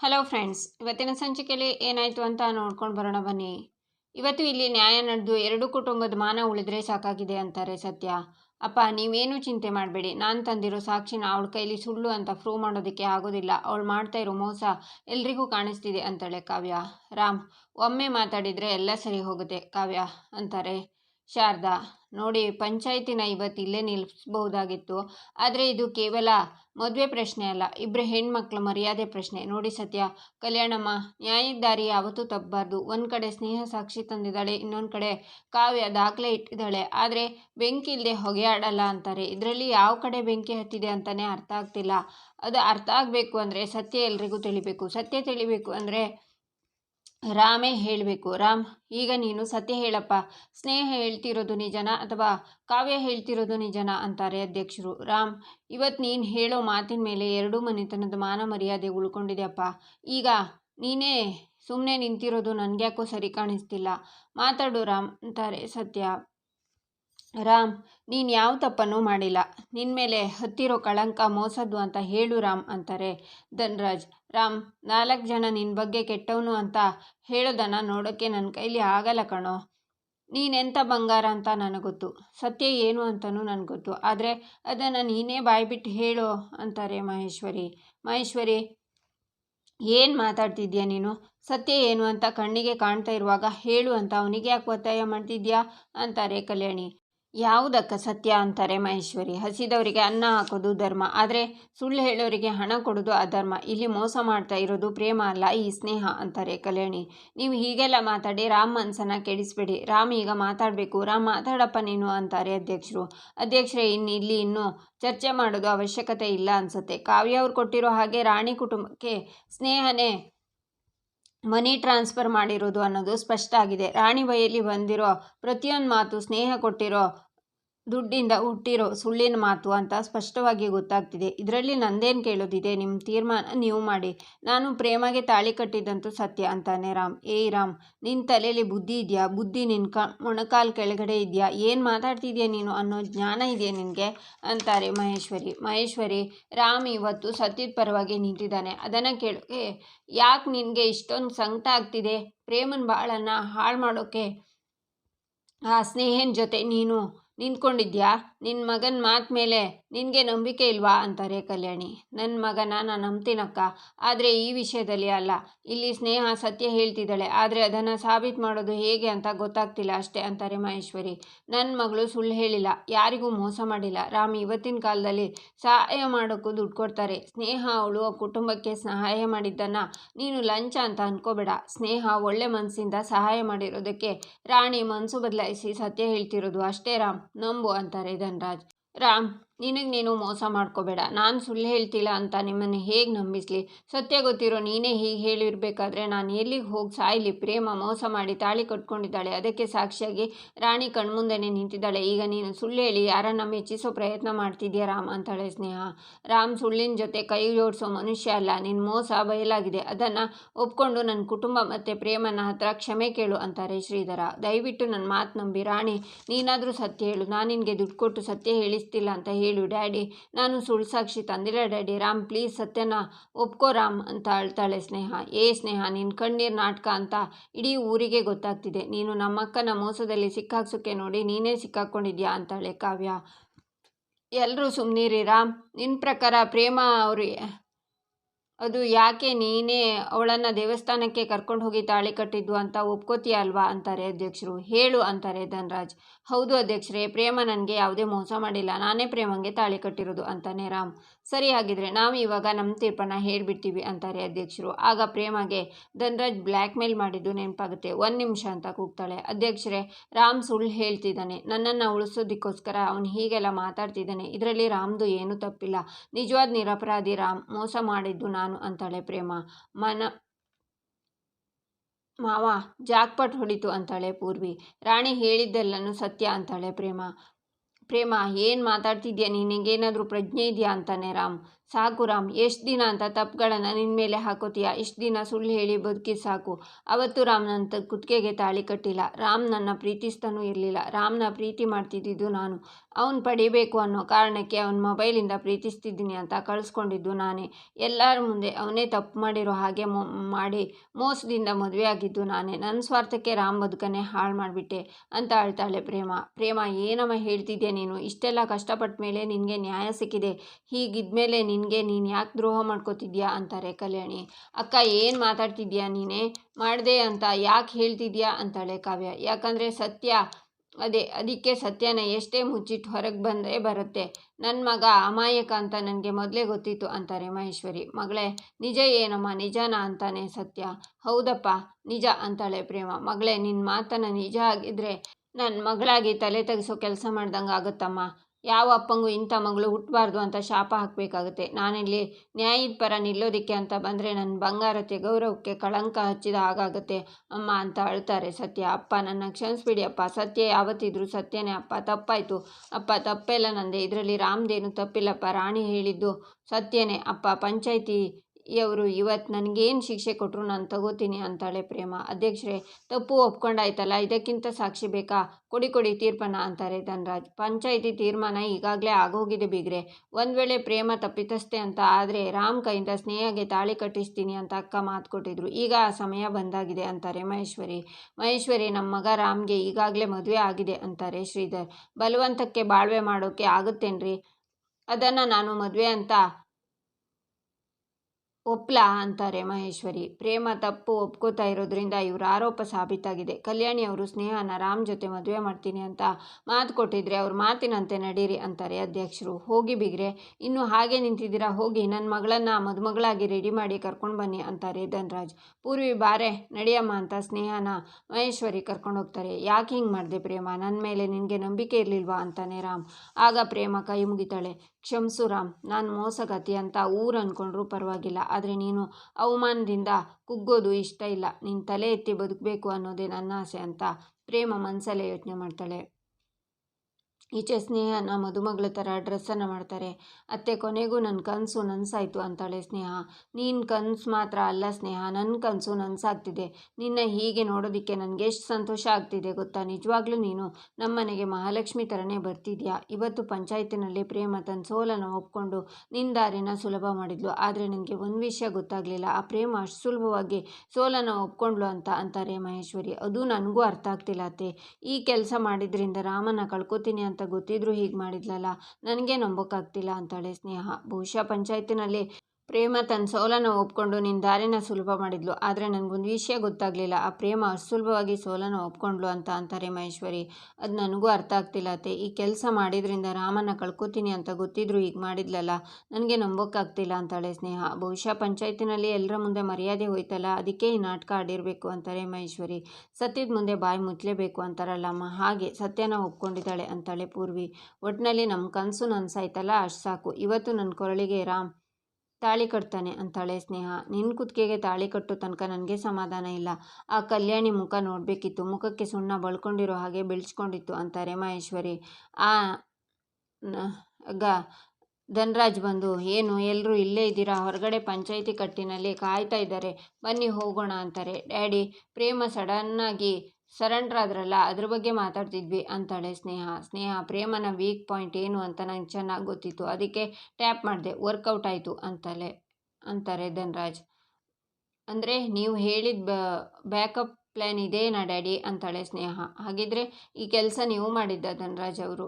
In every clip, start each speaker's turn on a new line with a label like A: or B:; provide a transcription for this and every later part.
A: Hello friends ಇವತ್ತಿನ ಸಂಚಿಕೆಯಲ್ಲಿ ಏನಾಯಿತು ಅಂತ ನೋಡ್ಕೊಂಡು ಬರೋಣ ಬನ್ನಿ. ಇವತ್ತು ಇಲ್ಲಿ ನ್ಯಾಯ ನಡೆದು ಎರಡು ಕುಟುಂಬದ ಮಾನ ಉಳಿದ್ರೆ ಸಾಕಾಗಿದೆ ಅಂತಾರೆ ಸತ್ಯ. ಅಪ್ಪ, ನೀವೇನು ಚಿಂತೆ ಮಾಡಬೇಡಿ. ನಾನು ತಂದಿರೋ ಸಾಕ್ಷಿನ ಅವಳ ಕೈಲಿ ಸುಳ್ಳು ಅಂತ ಪ್ರೂವ್ ಮಾಡೋದಕ್ಕೆ ಆಗೋದಿಲ್ಲ. ಅವಳು ಮಾಡ್ತಾ ಇರೋ ಮೋಸ ಎಲ್ರಿಗೂ ಕಾಣಿಸ್ತಿದೆ ಅಂತಾಳೆ ಕಾವ್ಯ. ರಾಮ್, ಒಮ್ಮೆ ಮಾತಾಡಿದರೆ ಎಲ್ಲ ಸರಿ ಹೋಗುತ್ತೆ ಕಾವ್ಯ ಅಂತಾರೆ. ಶಾರದಾ, ನೋಡಿ ಪಂಚಾಯತಿನ ಇವತ್ತು ಇಲ್ಲೇ ನಿಲ್ಲಿಸ್ಬಹುದಾಗಿತ್ತು ಆದರೆ ಇದು ಕೇವಲ ಮದುವೆ ಪ್ರಶ್ನೆ ಅಲ್ಲ ಇಬ್ಬರು ಹೆಣ್ಮಕ್ಳ ಮರ್ಯಾದೆ ಪ್ರಶ್ನೆ. ನೋಡಿ ಸತ್ಯ, ಕಲ್ಯಾಣಮ್ಮ, ನ್ಯಾಯದಾರಿ ಯಾವತ್ತೂ ತಪ್ಪಬಾರ್ದು. ಒಂದು ಕಡೆ ಸ್ನೇಹ ಸಾಕ್ಷಿ ತಂದಿದ್ದಾಳೆ, ಇನ್ನೊಂದು ಕಡೆ ಕಾವ್ಯ ದಾಖಲೆ ಇಟ್ಟಿದ್ದಾಳೆ. ಆದರೆ ಬೆಂಕಿ ಇಲ್ಲದೆ ಹೊಗೆ ಆಡಲ್ಲ ಅಂತಾರೆ. ಇದರಲ್ಲಿ ಯಾವ ಕಡೆ ಬೆಂಕಿ ಹತ್ತಿದೆ ಅಂತಲೇ ಅರ್ಥ ಆಗ್ತಿಲ್ಲ. ಅದು ಅರ್ಥ ಆಗಬೇಕು ಅಂದರೆ ಸತ್ಯ ಎಲ್ರಿಗೂ ತಿಳಿಬೇಕು. ಸತ್ಯ ತಿಳಿಬೇಕು ಅಂದರೆ ರಾಮೇ ಹೇಳಬೇಕು. ರಾಮ್, ಈಗ ನೀನು ಸತ್ಯ ಹೇಳಪ್ಪ. ಸ್ನೇಹ ಹೇಳ್ತಿರೋದು ನಿಜನ ಅಥವಾ ಕಾವ್ಯ ಹೇಳ್ತಿರೋದು ನಿಜನ ಅಂತಾರೆ ಅಧ್ಯಕ್ಷರು. ರಾಮ್ ಇವತ್ತು ನೀನು ಹೇಳೋ ಮಾತಿನ ಮೇಲೆ ಎರಡೂ ಮನೆತನದ ಮಾನ ಮರ್ಯಾದೆ ಉಳ್ಕೊಂಡಿದೆಯಪ್ಪ. ಈಗ ನೀನೇ ಸುಮ್ಮನೆ ನಿಂತಿರೋದು ನನಗ್ಯಾಕೋ ಸರಿ ಕಾಣಿಸ್ತಿಲ್ಲ. ಮಾತಾಡು ರಾಮ್, ಅಂತಾರೆ ಸತ್ಯ. ರಾಮ್, ನೀನು ಯಾವ ತಪ್ಪನ್ನು ಮಾಡಿಲ್ಲ. ನಿನ್ನ ಮೇಲೆ ಹತ್ತಿರೋ ಕಳಂಕ ಮೋಸದ್ದು ಅಂತ ಹೇಳು ರಾಮ್ ಅಂತಾರೆ ಧನ್ರಾಜ್. ರಾಮ್, ನಾಲ್ಕು ಜನ ನಿನ್ನ ಬಗ್ಗೆ ಕೆಟ್ಟವನು ಅಂತ ಹೇಳೋದನ್ನು ನೋಡೋಕ್ಕೆ ನನ್ನ ಕೈಲಿ ಆಗಲ್ಲ ಕಣೋ. ನೀನೆಂಥ ಬಂಗಾರ ಅಂತ ನನಗೆ ಗೊತ್ತು ಸತ್ಯ ಏನು ಅಂತಲೂ ನನಗೆ ಗೊತ್ತು ಆದರೆ ಅದನ್ನು ನೀನೇ ಬಾಯ್ಬಿಟ್ಟು ಹೇಳು ಅಂತಾರೆ ಮಹೇಶ್ವರಿ. ಮಹೇಶ್ವರಿ, ಏನು ಮಾತಾಡ್ತಿದ್ಯಾ ನೀನು? ಸತ್ಯ ಏನು ಅಂತ ಕಣ್ಣಿಗೆ ಕಾಣ್ತಾ ಇರುವಾಗ ಹೇಳು ಅಂತ ಅವನಿಗೆ ಯಾಕೆ ಒತ್ತಾಯ ಮಾಡ್ತಿದ್ಯಾ? ಅಂತಾರೆ ಕಲ್ಯಾಣಿ. ಯಾವುದಕ್ಕ ಸತ್ಯ ಅಂತಾರೆ ಮಹೇಶ್ವರಿ? ಹಸಿದವರಿಗೆ ಅನ್ನ ಹಾಕೋದು ಧರ್ಮ. ಆದರೆ ಸುಳ್ಳು ಹೇಳೋರಿಗೆ ಹಣ ಕೊಡೋದು ಅಧರ್ಮ. ಇಲ್ಲಿ ಮೋಸ ಮಾಡ್ತಾ ಇರೋದು ಪ್ರೇಮ ಅಲ್ಲ, ಈ ಸ್ನೇಹ ಅಂತಾರೆ ಕಲ್ಯಾಣಿ. ನೀವು ಹೀಗೆಲ್ಲ ಮಾತಾಡಿ ರಾಮ್ ಮನಸ್ಸನ್ನು ಕೆಡಿಸ್ಬೇಡಿ. ರಾಮ್ ಈಗ ಮಾತಾಡಬೇಕು. ರಾಮ್ ಮಾತಾಡಪ್ಪ ನೀನು ಅಂತಾರೆ ಅಧ್ಯಕ್ಷರು? ಅಧ್ಯಕ್ಷರೇ ಇನ್ನು ಇಲ್ಲಿ ಇನ್ನೂ ಚರ್ಚೆ ಮಾಡೋದು ಅವಶ್ಯಕತೆ ಇಲ್ಲ ಅನಿಸುತ್ತೆ. ಕಾವ್ಯ ಅವ್ರು ಕೊಟ್ಟಿರೋ ಹಾಗೆ ರಾಣಿ ಕುಟುಂಬಕ್ಕೆ ಸ್ನೇಹನೇ ಮನಿ ಟ್ರಾನ್ಸ್ಫರ್ ಮಾಡಿರೋದು ಅನ್ನೋದು ಸ್ಪಷ್ಟ ಆಗಿದೆ. ರಾಣಿ ಬೈಯಲ್ಲಿ ಬಂದಿರೋ ಪ್ರತಿಯೊಂದು ಮಾತು, ಸ್ನೇಹ ಕೊಟ್ಟಿರೋ ದುಡ್ಡಿಂದ ಹುಟ್ಟಿರೋ ಸುಳ್ಳಿನ ಮಾತು ಅಂತ ಸ್ಪಷ್ಟವಾಗಿ ಗೊತ್ತಾಗ್ತಿದೆ. ಇದರಲ್ಲಿ ನಂದೇನು ಕೇಳೋದಿದೆ? ನಿಮ್ಮ ತೀರ್ಮಾನ ನೀವು ಮಾಡಿ. ನಾನು ಪ್ರೇಮಗೆ ತಾಳಿ ಕಟ್ಟಿದ್ದಂತೂ ಸತ್ಯ ಅಂತಾನೆ ರಾಮ್. ಏಯ್ ರಾಮ್ ನಿನ್ನ ತಲೆಯಲ್ಲಿ ಬುದ್ಧಿ ಇದೆಯಾ? ಬುದ್ಧಿ ನಿನ್ನ ಕ ಮೊಣಕಾಲು ಕೆಳಗಡೆ ಇದೆಯಾ? ಏನು ಮಾತಾಡ್ತಿದ್ಯಾ ನೀನು? ಅನ್ನೋ ಜ್ಞಾನ ಇದೆಯಾ ನಿನಗೆ? ಅಂತಾರೆ ಮಹೇಶ್ವರಿ. ಮಹೇಶ್ವರಿ, ರಾಮ್ ಇವತ್ತು ಸತ್ಯದ ಪರವಾಗಿ ನಿಂತಿದ್ದಾನೆ. ಅದನ್ನು ಏ, ಯಾಕೆ ನಿನಗೆ ಇಷ್ಟೊಂದು ಸಂಕಟ ಆಗ್ತಿದೆ? ಪ್ರೇಮನ ಬಾಳನ್ನು ಹಾಳು ಮಾಡೋಕ್ಕೆ ಆ ಸ್ನೇಹನ ಜೊತೆ ನೀನು ನಿಂತ್ಕೊಂಡಿದ್ಯಾ? ನಿನ್ನ ಮಗನ ಮಾತು ಮೇಲೆ ನಿನಗೆ ನಂಬಿಕೆ ಇಲ್ವಾ? ಅಂತಾರೆ ಕಲ್ಯಾಣಿ. ನನ್ನ ಮಗನ ನಾನು ನಂಬ್ತೀನಕ್ಕ. ಆದರೆ ಈ ವಿಷಯದಲ್ಲಿ ಅಲ್ಲ. ಇಲ್ಲಿ ಸ್ನೇಹ ಸತ್ಯ ಹೇಳ್ತಿದ್ದಾಳೆ. ಆದರೆ ಅದನ್ನು ಸಾಬೀತು ಮಾಡೋದು ಹೇಗೆ ಅಂತ ಗೊತ್ತಾಗ್ತಿಲ್ಲ ಅಷ್ಟೇ, ಅಂತಾರೆ ಮಹೇಶ್ವರಿ. ನನ್ನ ಮಗಳು ಸುಳ್ಳು ಹೇಳಿಲ್ಲ. ಯಾರಿಗೂ ಮೋಸ ಮಾಡಿಲ್ಲ. ರಾಮ್ ಇವತ್ತಿನ ಕಾಲದಲ್ಲಿ ಸಹಾಯ ಮಾಡೋಕ್ಕೂ ದುಡ್ಡು ಕೊಡ್ತಾರೆ. ಸ್ನೇಹ ಅವಳು ಕುಟುಂಬಕ್ಕೆ ಸಹಾಯ ಮಾಡಿದ್ದನ್ನು ನೀನು ಲಂಚ ಅಂತ ಅನ್ಕೋಬೇಡ. ಸ್ನೇಹ ಒಳ್ಳೆ ಮನಸ್ಸಿಂದ ಸಹಾಯ ಮಾಡಿರೋದಕ್ಕೆ ರಾಣಿ ಮನಸ್ಸು ಬದಲಾಯಿಸಿ ಸತ್ಯ ಹೇಳ್ತಿರೋದು ಅಷ್ಟೇ ರಾಮ್. ನಂಬು ಅಂತಾರೆ ಧನ್ರಾಜ್. ರಾಮ್ ನಿನಗೆ ನೀನು ಮೋಸ ಮಾಡ್ಕೋಬೇಡ. ನಾನು ಸುಳ್ಳು ಹೇಳ್ತಿಲ್ಲ ಅಂತ ನಿಮ್ಮನ್ನು ಹೇಗೆ ನಂಬಿಸ್ಲಿ? ಸತ್ಯ ಗೊತ್ತಿರೋ ನೀನೇ ಹೀಗೆ ಹೇಳಿರಬೇಕಾದ್ರೆ ನಾನು ಎಲ್ಲಿಗೆ ಹೋಗಿ ಸಾಯ್ಲಿ? ಪ್ರೇಮ ಮೋಸ ಮಾಡಿ ತಾಳಿ ಕಟ್ಕೊಂಡಿದ್ದಾಳೆ. ಅದಕ್ಕೆ ಸಾಕ್ಷಿಯಾಗಿ ರಾಣಿ ಕಣ್ಮುಂದೆನೇ ನಿಂತಿದ್ದಾಳೆ. ಈಗ ನೀನು ಸುಳ್ಳು ಹೇಳಿ ಯಾರನ್ನ ಮೆಚ್ಚಿಸೋ ಪ್ರಯತ್ನ ಮಾಡ್ತಿದ್ಯಾ ರಾಮ್ ಅಂತಾಳೆ ಸ್ನೇಹ. ರಾಮ್ ಸುಳ್ಳಿನ ಜೊತೆ ಕೈ ಜೋಡಿಸೋ ಮನುಷ್ಯ ಅಲ್ಲ. ನಿನ್ನ ಮೋಸ ಬಯಲಾಗಿದೆ. ಅದನ್ನು ಒಪ್ಕೊಂಡು ನನ್ನ ಕುಟುಂಬ ಮತ್ತು ಪ್ರೇಮನ ಹತ್ರ ಕ್ಷಮೆ ಕೇಳು ಅಂತಾರೆ ಶ್ರೀಧರ. ದಯವಿಟ್ಟು ನನ್ನ ಮಾತು ನಂಬಿ. ರಾಣಿ, ನೀನಾದರೂ ಸತ್ಯ ಹೇಳು. ನಾನು ನಿನಗೆ ದುಡ್ಡು ಕೊಟ್ಟು ಸತ್ಯ ಹೇಳಿಸ್ತಿಲ್ಲ ಅಂತ ಹೇಳು ಡ್ಯಾಡಿ, ನಾನು ಸುಳ್ಳು ಸಾಕ್ಷಿ ತಂದಿಲ್ಲ, ಡ್ಯಾಡಿ. ರಾಮ್, ಪ್ಲೀಸ್ ಸತ್ಯನ ಒಪ್ಕೋ ರಾಮ್, ಅಂತ ಅಳ್ತಾಳೆ ಸ್ನೇಹ. ಏ ಸ್ನೇಹ ನಿನ್ನ ಕಣ್ಣೀರು ನಾಟಕ ಅಂತ ಇಡೀ ಊರಿಗೆ ಗೊತ್ತಾಗ್ತಿದೆ. ನೀನು ನಮ್ಮಕ್ಕನ ಮೋಸದಲ್ಲಿ ಸಿಕ್ಕಾಕ್ಸೋಕ್ಕೆ ನೋಡಿ ನೀನೇ ಸಿಕ್ಕಾಕ್ಕೊಂಡಿದ್ಯಾ ಅಂತಾಳೆ ಕಾವ್ಯ. ಎಲ್ಲರೂ ಸುಮ್ಮನಿರಿ ರಾಮ್. ನಿನ್ನ ಪ್ರಕಾರ ಪ್ರೇಮ ಅವ್ರಿಗೆ ಅದು ಯಾಕೆ ನೀನೇ ಅವಳನ್ನು ದೇವಸ್ಥಾನಕ್ಕೆ ಕರ್ಕೊಂಡು ಹೋಗಿ ತಾಳಿ ಕಟ್ಟಿದ್ದು ಅಂತ ಒಪ್ಕೋತೀಯ ಅಲ್ವಾ? ಅಂತಾರೆ ಅಧ್ಯಕ್ಷರು. ಹೇಳು, ಅಂತಾರೆ ಧನ್ರಾಜ್. ಹೌದು ಅಧ್ಯಕ್ಷರೇ, ಪ್ರೇಮ ನನಗೆ ಯಾವುದೇ ಮೋಸ ಮಾಡಿಲ್ಲ. ನಾನೇ ಪ್ರೇಮಂಗೆ ತಾಳಿ ಕಟ್ಟಿರೋದು, ಅಂತಾನೆ ರಾಮ್. ಸರಿ ಹಾಗಿದ್ರೆ ನಾವು ಇವಾಗ ನಮ್ಮ ತೀರ್ಪನ್ನು ಹೇಳಿಬಿಡ್ತೀವಿ, ಅಂತಾರೆ ಅಧ್ಯಕ್ಷರು. ಆಗ ಪ್ರೇಮಗೆ, ಧನ್ರಾಜ್ ಬ್ಲ್ಯಾಕ್ ಮೇಲ್ ಮಾಡಿದ್ದು ನೆನಪಾಗುತ್ತೆ. ಒಂದು ನಿಮಿಷ ಅಂತ ಕೂಗ್ತಾಳೆ. ಅಧ್ಯಕ್ಷರೇ, ರಾಮ್ ಸುಳ್ಳು ಹೇಳ್ತಿದ್ದಾನೆ. ನನ್ನನ್ನು ಉಳಿಸೋದಕ್ಕೋಸ್ಕರ ಅವನು ಹೀಗೆಲ್ಲ ಮಾತಾಡ್ತಿದ್ದಾನೆ. ಇದರಲ್ಲಿ ರಾಮ್ದು ಏನೂ ತಪ್ಪಿಲ್ಲ. ನಿಜವಾದ ನಿರಪರಾಧಿ ರಾಮ್, ಮೋಸ ಮಾಡಿದ್ದು ನಾನು ಅಂತಾಳೆ ಪ್ರೇಮ. ಮನ, ಮಾವ, ಜಾಕ್ಪಟ್ ಹೊಡಿತು ಅಂತಾಳೆ ಪೂರ್ವಿ. ರಾಣಿ ಹೇಳಿದ್ದೆಲ್ಲನು ಸತ್ಯ ಅಂತಾಳೆ ಪ್ರೇಮ. ಪ್ರೇಮ, ಏನು ಮಾತಾಡ್ತಿದ್ಯಾ? ನಿನಗೇನಾದರೂ ಪ್ರಜ್ಞೆ ಇದೆಯಾ ಅಂತಾನೆ ರಾಮ್. ಸಾಕು ರಾಮ್, ಎಷ್ಟು ದಿನ ಅಂತ ತಪ್ಪುಗಳನ್ನು ನಿನ್ನ ಮೇಲೆ ಹಾಕೋತೀಯ? ಇಷ್ಟು ದಿನ ಸುಳ್ಳು ಹೇಳಿ ಬದುಕಿ ಸಾಕು. ಅವತ್ತು ರಾಮ್ ನನ್ನ ಕುತ್ತಿಗೆಗೆ ತಾಳಿ ಕಟ್ಟಿಲ್ಲ. ರಾಮ್ ನನ್ನ ಪ್ರೀತಿಸ್ತಾನೂ ಇರಲಿಲ್ಲ. ರಾಮ್ನ ಪ್ರೀತಿ ಮಾಡ್ತಿದ್ದಿದ್ದು ನಾನು. ಅವನು ಪಡಿಬೇಕು ಅನ್ನೋ ಕಾರಣಕ್ಕೆ ಅವನ ಮೊಬೈಲಿಂದ ಪ್ರೀತಿಸ್ತಿದ್ದೀನಿ ಅಂತ ಕಳಿಸ್ಕೊಂಡಿದ್ದು ನಾನೇ. ಎಲ್ಲರ ಮುಂದೆ ಅವನೇ ತಪ್ಪು ಮಾಡಿರೋ ಹಾಗೆ ಮಾಡಿ ಮೋಸದಿಂದ ಮದುವೆ ಆಗಿದ್ದು ನಾನೇ ನನ್ನ ಸ್ವಾರ್ಥಕ್ಕೆ ರಾಮ್ ಬದುಕನ್ನೇ ಹಾಳು ಮಾಡಿಬಿಟ್ಟೆ ಅಂತ ಅಳ್ತಾಳೆ ಪ್ರೇಮ. ಪ್ರೇಮ, ಏನಮ್ಮ ಹೇಳ್ತಿದ್ದೆ ನೀನು? ಇಷ್ಟೆಲ್ಲ ಕಷ್ಟಪಟ್ಟ ಮೇಲೆ ನಿನಗೆ ನ್ಯಾಯ ಸಿಕ್ಕಿದೆ. ಹೀಗಿದ್ಮೇಲೆ ನಿನಗೆ ನೀನು ಯಾಕೆ ದ್ರೋಹ ಮಾಡ್ಕೋತಿದ್ಯಾ ಅಂತಾರೆ ಕಲ್ಯಾಣಿ. ಅಕ್ಕ, ಏನು ಮಾತಾಡ್ತಿದ್ಯಾ ನೀನೇ? ಮಾಡಿದೆ ಅಂತ ಯಾಕೆ ಹೇಳ್ತಿದ್ಯಾ ಅಂತಾಳೆ ಕಾವ್ಯ. ಯಾಕಂದರೆ ಸತ್ಯ, ಅದೇ, ಅದಕ್ಕೆ ಸತ್ಯನ ಎಷ್ಟೇ ಮುಚ್ಚಿಟ್ಟು ಹೊರಗೆ ಬಂದರೆ ಬರುತ್ತೆ. ನನ್ನ ಮಗ ಅಮಾಯಕ ಅಂತ ನನಗೆ ಮೊದಲೇ ಗೊತ್ತಿತ್ತು ಅಂತಾರೆ ಮಹೇಶ್ವರಿ. ಮಗಳೇ, ನಿಜ ಏನಮ್ಮ, ನಿಜನ ಅಂತಾನೆ ಸತ್ಯ. ಹೌದಪ್ಪ, ನಿಜ ಅಂತಾಳೆ ಪ್ರೇಮ. ಮಗಳೇ ನಿನ್ನ ಮಾತನ್ನು ನಿಜ ಆಗಿದ್ರೆ ನನ್ನ ಮಗಳಾಗಿ ತಲೆ ತೆಗೆಸೋ ಕೆಲಸ ಮಾಡ್ದಂಗೆ ಆಗುತ್ತಮ್ಮ. ಯಾವ ಅಪ್ಪಂಗೂ ಇಂಥ ಮಗಳು ಹುಟ್ಟಬಾರ್ದು ಅಂತ ಶಾಪ ಹಾಕಬೇಕಾಗುತ್ತೆ. ನಾನಿಲ್ಲಿ ನ್ಯಾಯದ ಪರ ನಿಲ್ಲೋದಕ್ಕೆ ಅಂತ ಬಂದರೆ ನನ್ನ ಬಂಗಾರತೆ ಗೌರವಕ್ಕೆ ಕಳಂಕ ಹಚ್ಚಿದ ಹಾಗಾಗುತ್ತೆ. ಅಮ್ಮ ಅಂತ ಅಳ್ತಾರೆ, ಸತ್ಯ, ಅಪ್ಪ ನನ್ನ ಕ್ಷಮಿಸ್ಬಿಡಿ ಅಪ್ಪ. ಸತ್ಯ ಯಾವತ್ತಿದ್ರು ಸತ್ಯನೇ ಅಪ್ಪ. ತಪ್ಪಾಯಿತು. ಅಪ್ಪ ತಪ್ಪೆಲ್ಲ ನಂದೆ. ಇದರಲ್ಲಿ ರಾಮ್ದೇನು ತಪ್ಪಿಲ್ಲಪ್ಪ. ರಾಣಿ ಹೇಳಿದ್ದು ಸತ್ಯನೇ. ಅಪ್ಪ, ಪಂಚಾಯಿತಿ ಇವರು ಇವತ್ತು ನನಗೇನು ಶಿಕ್ಷೆ ಕೊಟ್ಟರು ನಾನು ತಗೋತೀನಿ ಅಂತಾಳೆ ಪ್ರೇಮ. ಅಧ್ಯಕ್ಷರೇ, ತಪ್ಪು ಒಪ್ಕೊಂಡಾಯ್ತಲ್ಲ, ಇದಕ್ಕಿಂತ ಸಾಕ್ಷಿ ಬೇಕಾ? ಕೊಡಿ ಕೊಡಿ ತೀರ್ಪನ್ನ ಅಂತಾರೆ ಧನರಾಜ್. ಪಂಚಾಯಿತಿ ತೀರ್ಮಾನ ಈಗಾಗಲೇ ಆಗೋಗಿದೆ ಬಿಗ್ರೆ. ಒಂದು ವೇಳೆ ಪ್ರೇಮ ತಪ್ಪಿತಸ್ತೆ ಅಂತ ಆದರೆ ರಾಮ್ ಕೈಯಿಂದ ಸ್ನೇಹಗೆ ತಾಳಿ ಕಟ್ಟಿಸ್ತೀನಿ ಅಂತ ಅಕ್ಕ ಮಾತು ಕೊಟ್ಟಿದ್ರು. ಈಗ ಆ ಸಮಯ ಬಂದಾಗಿದೆ ಅಂತಾರೆ ಮಹೇಶ್ವರಿ. ಮಹೇಶ್ವರಿ ನಮ್ಮ ಮಗ ರಾಮ್ಗೆ ಈಗಾಗಲೇ ಮದುವೆ ಆಗಿದೆ ಅಂತಾರೆ ಶ್ರೀಧರ್. ಬಲವಂತಕ್ಕೆ ಬಾಳ್ವೆ ಮಾಡೋಕ್ಕೆ ಆಗುತ್ತೇನ್ರಿ? ಅದನ್ನು ನಾನು ಮದುವೆ ಅಂತ ಒಪ್ಲಾ ಅಂತಾರೆ ಮಹೇಶ್ವರಿ. ಪ್ರೇಮ ತಪ್ಪು ಒಪ್ಕೋತಾ ಇರೋದ್ರಿಂದ ಇವ್ರ ಆರೋಪ ಸಾಬೀತಾಗಿದೆ. ಕಲ್ಯಾಣಿ ಅವರು, ಸ್ನೇಹನ ರಾಮ್ ಜೊತೆ ಮದುವೆ ಮಾಡ್ತೀನಿ ಅಂತ ಮಾತು ಕೊಟ್ಟಿದ್ರೆ ಅವ್ರ ಮಾತಿನಂತೆ ನಡೀರಿ ಅಂತಾರೆ ಅಧ್ಯಕ್ಷರು. ಹೋಗಿ ಬಿಗ್ರೆ, ಇನ್ನು ಹಾಗೆ ನಿಂತಿದ್ದೀರಾ? ಹೋಗಿ ನನ್ನ ಮಗಳನ್ನು ಮದುಮಗಳಾಗಿ ರೆಡಿ ಮಾಡಿ ಕರ್ಕೊಂಡು ಬನ್ನಿ ಅಂತಾರೆ ಧನ್ರಾಜ್. ಪೂರ್ವಿ ಬಾರೆ, ನಡಿಯಮ್ಮ ಅಂತ ಸ್ನೇಹನ ಮಹೇಶ್ವರಿ ಕರ್ಕೊಂಡು ಹೋಗ್ತಾರೆ. ಯಾಕೆ ಹಿಂಗೆ ಮಾಡಿದೆ ಪ್ರೇಮ? ನನ್ನ ಮೇಲೆ ನಿನಗೆ ನಂಬಿಕೆ ಇರಲಿಲ್ವಾ ಅಂತಾನೆ ರಾಮ್. ಆಗ ಪ್ರೇಮ ಕೈ ಮುಗಿತಾಳೆ. ಕ್ಷಮಿಸು ನಾನು ಮೋಸಗತಿ ಅಂತ ಊರು ಅಂದ್ಕೊಂಡ್ರೂ ಪರವಾಗಿಲ್ಲ, ಆದರೆ ನೀನು ಅವಮಾನದಿಂದ ಕುಗ್ಗೋದು ಇಷ್ಟ ಇಲ್ಲ. ನೀನು ತಲೆ ಎತ್ತಿ ಬದುಕಬೇಕು ಅನ್ನೋದೇ ನನ್ನ ಆಸೆ ಅಂತ ಪ್ರೇಮ ಮನಸಲ್ಲೇ ಯೋಚನೆ ಮಾಡ್ತಾಳೆ. ಈಚೆ ಸ್ನೇಹನ ಮದುಮಗಳ ಥರ ಡ್ರೆಸ್ಸನ್ನು ಮಾಡ್ತಾರೆ. ಅತ್ತೆ ಕೊನೆಗೂ ನನ್ನ ಕನಸು ನನಸಾಯ್ತು ಅಂತಾಳೆ ಸ್ನೇಹ. ನೀನು ಕನಸು ಮಾತ್ರ ಅಲ್ಲ ಸ್ನೇಹ ನನ್ನ ಕನಸು ನನಸಾಗ್ತಿದೆ. ನಿನ್ನ ಹೀಗೆ ನೋಡೋದಕ್ಕೆ ನನಗೆ ಎಷ್ಟು ಸಂತೋಷ ಆಗ್ತಿದೆ ಗೊತ್ತಾ? ನಿಜವಾಗ್ಲೂ ನೀನು ನಮ್ಮನೆಗೆ ಮಹಾಲಕ್ಷ್ಮಿ ಥರನೇ ಬರ್ತಿದ್ಯಾ? ಇವತ್ತು ಪಂಚಾಯತಿನಲ್ಲಿ ಪ್ರೇಮ ತನ್ನ ಸೋಲನ್ನು ಒಪ್ಕೊಂಡು ನಿನ್ನ ದಾರಿನ ಸುಲಭ ಮಾಡಿದ್ಲು. ಆದರೆ ನನಗೆ ಒಂದು ವಿಷಯ ಗೊತ್ತಾಗಲಿಲ್ಲ. ಆ ಪ್ರೇಮ ಅಷ್ಟು ಸುಲಭವಾಗಿ ಸೋಲನ್ನು ಒಪ್ಕೊಂಡ್ಲು ಅಂತ ಅಂತಾರೆ ಮಹೇಶ್ವರಿ. ಅದು ನನಗೂ ಅರ್ಥ ಆಗ್ತಿಲ್ಲ ಅತ್ತೆ. ಈ ಕೆಲಸ ಮಾಡಿದ್ರಿಂದ ರಾಮನ ಕಳ್ಕೊತೀನಿ ಅಂತ ಗೊತ್ತಿದ್ರೂ ಹೀಗೆ ಮಾಡಿದ್ಲಲ್ಲ? ನನಗೆ ನಂಬೋಕ್ಕಾಗ್ತಿಲ್ಲ ಅಂತಾಳೆ ಸ್ನೇಹ. ಬಹುಶಃ ಪಂಚಾಯತಿನಲ್ಲಿ ಪ್ರೇಮ ತನ್ನ ಸೋಲನ್ನು ಒಪ್ಕೊಂಡು ನಿನ್ನ ದಾರಿನ ಸುಲಭ ಮಾಡಿದ್ಲು. ಆದರೆ ನನಗೊಂದು ವಿಷಯ ಗೊತ್ತಾಗಲಿಲ್ಲ. ಆ ಪ್ರೇಮ ಸುಲಭವಾಗಿ ಸೋಲನ್ನು ಒಪ್ಕೊಂಡ್ಲು ಅಂತ ಅಂತಾರೆ ಮಹೇಶ್ವರಿ. ಅದು ನನಗೂ ಅರ್ಥ ಆಗ್ತಿಲ್ಲ ಅತ್ತೆ. ಈ ಕೆಲಸ ಮಾಡಿದ್ರಿಂದ ರಾಮನ ಕಳ್ಕೊತೀನಿ ಅಂತ ಗೊತ್ತಿದ್ರು ಈಗ ಮಾಡಿದ್ಲಲ್ಲ, ನನಗೆ ನಂಬೋಕ್ಕಾಗ್ತಿಲ್ಲ ಅಂತಾಳೆ ಸ್ನೇಹ. ಬಹುಶಃ ಪಂಚಾಯತಿನಲ್ಲಿ ಎಲ್ಲರ ಮುಂದೆ ಮರ್ಯಾದೆ ಹೋಯ್ತಲ್ಲ, ಅದಕ್ಕೆ ಈ ನಾಟಕ ಆಡಿರಬೇಕು ಅಂತಾರೆ ಮಹೇಶ್ವರಿ. ಸತ್ಯದ ಮುಂದೆ ಬಾಯಿ ಮುಚ್ಚಲೇಬೇಕು ಅಂತಾರಲ್ಲಮ್ಮ ಹಾಗೆ ಸತ್ಯನ ಒಪ್ಕೊಂಡಿದ್ದಾಳೆ ಅಂತಾಳೆ ಪೂರ್ವಿ. ಒಟ್ಟಿನಲ್ಲಿ ನಮ್ಮ ಕನಸು ನನಸಾಯ್ತಲ್ಲ, ಅಷ್ಟು ಸಾಕು. ಇವತ್ತು ನನ್ನ ಕೊರಳಿಗೆ ರಾಮ್ ತಾಳಿ ಕಟ್ತಾನೆ ಅಂತಾಳೆ ಸ್ನೇಹ. ನಿನ್ನ ಕುತ್ತಿಗೆಗೆ ತಾಳಿ ಕಟ್ಟೋ ತನಕ ನನಗೆ ಸಮಾಧಾನ ಇಲ್ಲ. ಆ ಕಲ್ಯಾಣಿ ಮುಖ ನೋಡಬೇಕಿತ್ತು. ಮುಖಕ್ಕೆ ಸುಣ್ಣ ಬಳ್ಕೊಂಡಿರೋ ಹಾಗೆ ಬೆಳೆಸ್ಕೊಂಡಿತ್ತು ಅಂತಾರೆ ಮಹೇಶ್ವರಿ. ಆ ಗ, ಧನ್ರಾಜ್ ಬಂದು, ಏನು ಎಲ್ಲರೂ ಇಲ್ಲೇ ಇದ್ದೀರಾ? ಹೊರಗಡೆ ಪಂಚಾಯಿತಿ ಕಟ್ಟಿನಲ್ಲಿ ಕಾಯ್ತಾ ಇದ್ದಾರೆ. ಬನ್ನಿ ಹೋಗೋಣ ಅಂತಾರೆ. ಡ್ಯಾಡಿ, ಪ್ರೇಮ ಸಡನ್ನಾಗಿ ಸರೆಂಡ್ರ್ ಆದ್ರಲ್ಲ, ಅದ್ರ ಬಗ್ಗೆ ಮಾತಾಡ್ತಿದ್ವಿ ಅಂತಾಳೆ ಸ್ನೇಹ. ಸ್ನೇಹ, ಪ್ರೇಮನ ವೀಕ್ ಪಾಯಿಂಟ್ ಏನು ಅಂತ ನಂಗೆ ಚೆನ್ನಾಗಿ ಗೊತ್ತಿತ್ತು. ಅದಕ್ಕೆ ಟ್ಯಾಪ್ ಮಾಡಿದೆ ವರ್ಕೌಟ್ ಆಯಿತು ಅಂತಲೇ ಅಂತಾರೆ ಧನ್ರಾಜ್. ಅಂದರೆ ನೀವು ಹೇಳಿದ ಬ್ಯಾಕಪ್ ಪ್ಲ್ಯಾನ್ ಇದೇನಾ ಡ್ಯಾಡಿ, ಅಂತಾಳೆ ಸ್ನೇಹ. ಹಾಗಿದ್ರೆ ಈ ಕೆಲಸ ನೀವು ಮಾಡಿದ್ದ ಧನ್ರಾಜ್ ಅವರು.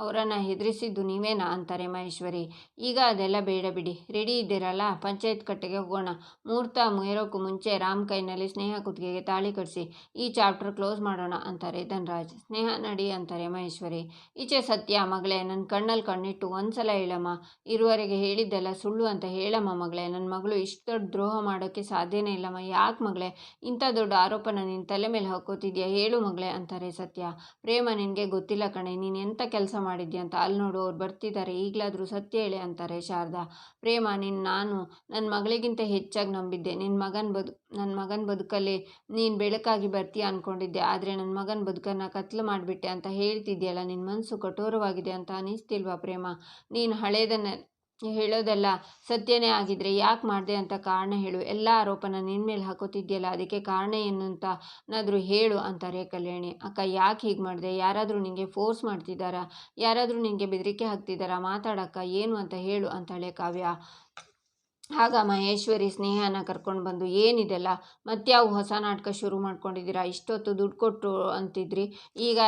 A: ಅವರನ್ನು ಹೆದರಿಸಿದ್ದು ನೀವೇನಾ ಅಂತಾರೆ ಮಹೇಶ್ವರಿ? ಈಗ ಅದೆಲ್ಲ ಬೇಡ ಬಿಡಿ. ರೆಡಿ ಇದ್ದೀರಲ್ಲ? ಪಂಚಾಯತ್ ಕಟ್ಟೆಗೆ ಹೋಗೋಣ. ಮುಹೂರ್ತ ಮುಗಿರೋಕ್ಕೂ ಮುಂಚೆ ರಾಮ್ ಕೈನಲ್ಲಿ ಸ್ನೇಹ ಕುತ್ತಿಗೆಗೆ ತಾಳಿ ಕಟ್ಟಿಸಿ ಈ ಚಾಪ್ಟರ್ ಕ್ಲೋಸ್ ಮಾಡೋಣ ಅಂತಾರೆ ಧನ್ರಾಜ್. ಸ್ನೇಹ ನಡಿ ಅಂತಾರೆ ಮಹೇಶ್ವರಿ. ಈಚೆ ಸತ್ಯ, ಮಗಳೇ ನನ್ನ ಕಣ್ಣಲ್ಲಿ ಕಣ್ಣಿಟ್ಟು ಒಂದ್ಸಲ ಹೇಳಮ್ಮ. ಇರುವರೆಗೆ ಹೇಳಿದ್ದೆಲ್ಲ ಸುಳ್ಳು ಅಂತ ಹೇಳಮ್ಮ ಮಗಳೇ. ನನ್ನ ಮಗಳು ಇಷ್ಟು ದೊಡ್ಡ ದ್ರೋಹ ಮಾಡೋಕ್ಕೆ ಸಾಧ್ಯನೇ ಇಲ್ಲಮ್ಮ. ಯಾಕೆ ಮಗಳೇ? ಇಂಥ ದೊಡ್ಡ ಆರೋಪನ ನಿನ್ನ ತಲೆ ಮೇಲೆ ಹಾಕೋತಿದ್ಯಾ? ಹೇಳು ಮಗಳೇ, ಅಂತಾರೆ ಸತ್ಯ. ಪ್ರೇಮ ನಿನಗೆ ಗೊತ್ತಿಲ್ಲ ಕಣೆ. ನೀನು ಎಂಥ ಕೆಲಸ ಮಾಡಿದ್ಯಾ ಅಂತ. ಅಲ್ಲಿ ನೋಡು, ಅವ್ರು ಬರ್ತಿದ್ದಾರೆ ಈಗಲಾದರೂ ಸತ್ಯ ಹೇಳಿ ಅಂತಾರೆ ಶಾರದಾ. ಪ್ರೇಮ ನಿನ್ನ ನಾನು ನನ್ನ ಮಗಳಿಗಿಂತ ಹೆಚ್ಚಾಗಿ ನಂಬಿದ್ದೆ. ನಿನ್ನ ಮಗನ ಬದು ನನ್ನ ಮಗನ ಬದುಕಲ್ಲಿ ನೀನು ಬೆಳಕಾಗಿ ಬರ್ತೀಯ ಅಂದ್ಕೊಂಡಿದ್ದೆ ಆದರೆ ನನ್ನ ಮಗನ ಬದುಕನ್ನು ಕತ್ಲು ಮಾಡಿಬಿಟ್ಟೆ ಅಂತ ಹೇಳ್ತಿದ್ಯಲ್ಲ ನಿನ್ನ ಮನಸ್ಸು ಕಠೋರವಾಗಿದೆ ಅಂತ ಅನಿಸ್ತಿಲ್ವಾ ಪ್ರೇಮ? ನೀನು ಹಳೇದನ್ನೇ ಹೇಳೋದಲ್ಲ, ಸತ್ಯನೇ ಆಗಿದ್ರೆ ಯಾಕೆ ಮಾಡಿದೆ ಅಂತ ಕಾರಣ ಹೇಳು. ಎಲ್ಲ ಆರೋಪನ ನಿನ್ನ ಮೇಲೆ ಹಾಕೋತಿದ್ಯಲ್ಲ, ಅದಕ್ಕೆ ಕಾರಣ ಏನು ಅಂತ ನಾದರೂ ಹೇಳು ಅಂತಾರೆ ಕಲ್ಯಾಣಿ. ಅಕ್ಕ, ಯಾಕೆ ಹೀಗೆ ಮಾಡಿದೆ? ಯಾರಾದರೂ ನಿನಗೆ ಫೋರ್ಸ್ ಮಾಡ್ತಿದ್ದಾರಾ? ಯಾರಾದರೂ ನಿನಗೆ ಬೆದರಿಕೆ ಹಾಕ್ತಿದ್ದಾರಾ? ಮಾತಾಡಕ್ಕ ಏನು ಅಂತ ಹೇಳು ಅಂತಾಳೆ ಕಾವ್ಯ. ಆಗ ಮಹೇಶ್ವರಿ ಸ್ನೇಹನ ಕರ್ಕೊಂಡು ಬಂದು, ಏನಿದೆಲ್ಲ? ಮತ್ಯಾವ ಹೊಸ ನಾಟಕ ಶುರು ಮಾಡ್ಕೊಂಡಿದ್ದೀರಾ? ಇಷ್ಟೊತ್ತು ದುಡ್ಡು ಕೊಟ್ಟು ಅಂತಿದ್ರಿ. ಈಗ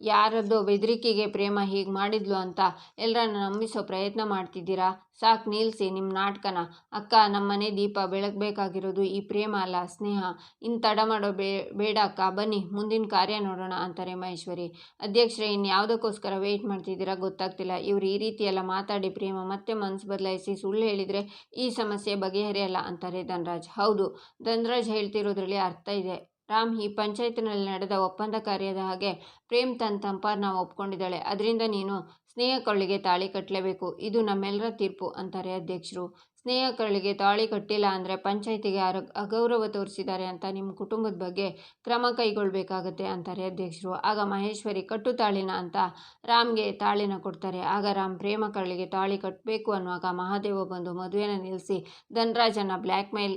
A: ಯಾರದ್ದೋ ಬೆದರಿಕೆಗೆ ಪ್ರೇಮ ಹೀಗೆ ಮಾಡಿದ್ಲು ಅಂತ ಎಲ್ಲರನ್ನ ನಂಬಿಸೋ ಪ್ರಯತ್ನ ಮಾಡ್ತಿದ್ದೀರಾ? ಸಾಕು ನಿಲ್ಲಿಸಿ ನಿಮ್ಮ ನಾಟಕನ. ಅಕ್ಕ, ನಮ್ಮನೆ ದೀಪ ಬೆಳಗಬೇಕಾಗಿರೋದು ಈ ಪ್ರೇಮ ಅಲ್ಲ, ಸ್ನೇಹ. ಇನ್ನು ತಡ ಮಾಡೋ ಬೇ, ಬೇಡ ಅಕ್ಕ, ಬನ್ನಿ, ಮುಂದಿನ ಕಾರ್ಯ ನೋಡೋಣ ಅಂತಾರೆ ಮಹೇಶ್ವರಿ. ಅಧ್ಯಕ್ಷರೇ ಇನ್ಯಾವುದಕ್ಕೋಸ್ಕರ ವೆಯ್ಟ್ ಮಾಡ್ತಿದ್ದೀರಾ ಗೊತ್ತಾಗ್ತಿಲ್ಲ. ಇವ್ರು ಈ ರೀತಿ ಎಲ್ಲ ಮಾತಾಡಿ ಪ್ರೇಮ ಮತ್ತೆ ಮನಸ್ಸು ಬದಲಾಯಿಸಿ ಸುಳ್ಳು ಹೇಳಿದರೆ ಈ ಸಮಸ್ಯೆ ಬಗೆಹರಿಯಲ್ಲ ಅಂತಾರೆ ಧನರಾಜ್. ಹೌದು, ಧನರಾಜ್ ಹೇಳ್ತಿರೋದ್ರಲ್ಲಿ ಅರ್ಥ ಇದೆ. ರಾಮ್ ಈ ಪಂಚಾಯತ್ನಲ್ಲಿ ನಡೆದ ಒಪ್ಪಂದ ಕಾರ್ಯದ ಹಾಗೆ ಪ್ರೇಮ್ ತನ್ನ ನಾವು ಒಪ್ಕೊಂಡಿದ್ದಾಳೆ. ಅದರಿಂದ ನೀನು ಸ್ನೇಹ ಕರುಳಿಗೆ ತಾಳಿ ಕಟ್ಟಲೇಬೇಕು ಇದು ನಮ್ಮೆಲ್ಲರ ತೀರ್ಪು, ಅಂತಾರೆ ಅಧ್ಯಕ್ಷರು. ಸ್ನೇಹ ಕರುಳಿಗೆ ತಾಳಿ ಕಟ್ಟಿಲ್ಲ ಅಂದರೆ ಪಂಚಾಯತಿಗೆ ಅರ ಅಗೌರವ ತೋರಿಸಿದ್ದಾರೆ ಅಂತ ನಿಮ್ಮ ಕುಟುಂಬದ ಬಗ್ಗೆ ಕ್ರಮ ಕೈಗೊಳ್ಳಬೇಕಾಗತ್ತೆ ಅಂತಾರೆ ಅಧ್ಯಕ್ಷರು. ಆಗ ಮಹೇಶ್ವರಿ ಕಟ್ಟು ತಾಳಿನ ಅಂತ ರಾಮ್ಗೆ ತಾಳಿನ ಕೊಡ್ತಾರೆ. ಆಗ ರಾಮ್ ಪ್ರೇಮ ಕರುಳಿಗೆ ತಾಳಿ ಕಟ್ಟಬೇಕು ಅನ್ನುವಾಗ ಮಹಾದೇವ ಬಂದು ಮದುವೆನ ನಿಲ್ಲಿಸಿ ಧನರಾಜನ ಬ್ಲ್ಯಾಕ್ ಮೇಲ್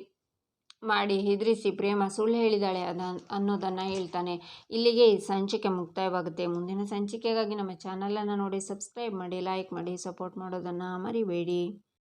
A: ಮಾಡಿ ಹೆದರಿಸಿ ಪ್ರೇಮ ಸುಳ್ಳು ಹೇಳಿದಾಳೆ ಅದ ಅನ್ನೋದನ್ನು ಹೇಳ್ತಾನೆ. ಇಲ್ಲಿಗೆ ಈ ಸಂಚಿಕೆ ಮುಕ್ತಾಯವಾಗುತ್ತೆ. ಮುಂದಿನ ಸಂಚಿಕೆಗಾಗಿ ನಮ್ಮ ಚಾನಲನ್ನು ನೋಡಿ ಸಬ್ಸ್ಕ್ರೈಬ್ ಮಾಡಿ ಲೈಕ್ ಮಾಡಿ ಸಪೋರ್ಟ್ ಮಾಡೋದನ್ನು ಮರಿಬೇಡಿ.